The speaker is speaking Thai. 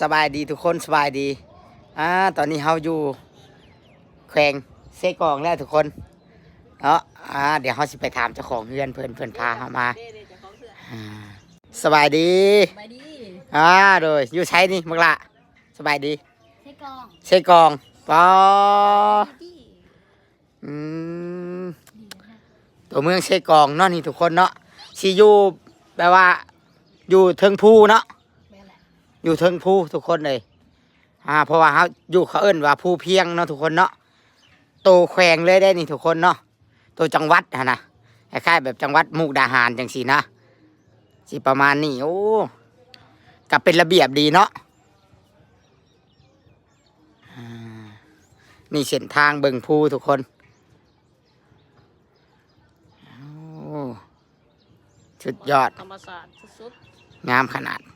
สบายดีทุกคนสบายดีอ่าตอนนี้เฮาอยู่แขวงเซกองแล้วทุกคนเนาะอ่าเดี๋ยวเฮาสิไปถามเจ้าของเฮือนเพิ่นเพิ่นพาเฮามาเด้ๆเจ้าของเสื้ออ่าสบายดีไปดีอ่าโดยอยู่ใช้นี่มักละสบายดีใช้กองเซกองปอดีอืมตัวเมืองเซกองเนาะนี่ทุกคนเนาะสิอยู่แปลว่า อยู่เทิงภูเนาะแม่นแหละ อยู่เทิงภูทุกคนเลยอ่าเพราะว่าเขาอยู่เขาเอิ้นว่าภูเพียงเนาะทุกคนเนาะโตแขวงเลยได้นี่ทุกคนเนาะโตจังหวัดฮะนะคล้ายๆแบบจังหวัดมุกดาหารจังสีนะสิประมาณนี้โอ้กับเป็นระเบียบดีเนาะอ่านี่เส้นทางเบิงภูทุกคนโอ้สุดยอด ธรรมศาสตร์สุดงามขนาดๆ